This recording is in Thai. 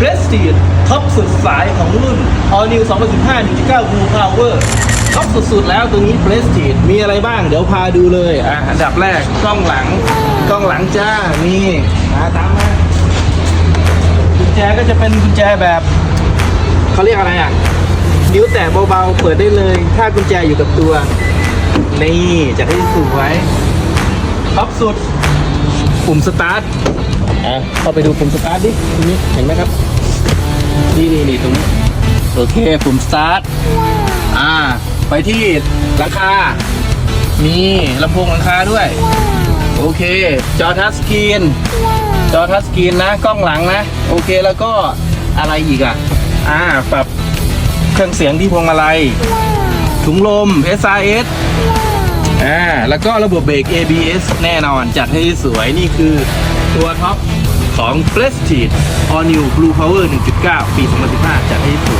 Prestige ท็อปสุดสายของรุ่น All New 2015 1.9 Blue Power ท็อปสุดๆแล้วตัวนี้ Prestige มีอะไรบ้างเดี๋ยวพาดูเลยอะอันดับแรกกล้องหลังกล้องหลังจ้านี่มาตามมากุญแจก็จะเป็นกุญแจแบบเขาเรียกอะไรอะนิ้วแตะเบาๆ เปิดได้เลย ถ้ากุญแจอยู่กับตัว นี่จะให้สวยท็อปสุด ปุ่มสตาร์ทอะเข้าไปดูปุ่มสตาร์ทดิตรงนี้เห็นไหมครับ นี่นี่นี่ตรงนี้โอเคปุ่มสตาร์ทอ่า ไปที่หลังคา มีลำโพงหลังคาด้วย โอเค จอทัชสกรีน จอทัชสกรีนนะ กล้องหลังนะ โอเคแล้วก็อะไรอีกอะ อ่า ปรับเครื่องเสียงที่พวงมาลัย ถุงลม SRS อ่า แล้วก็ระบบเบรก ABS แน่นอน จัดให้สวย นี่คือตัวท็อป ของ Prestige All New Blue Power 1.9 ปี 2015จัดให้สวย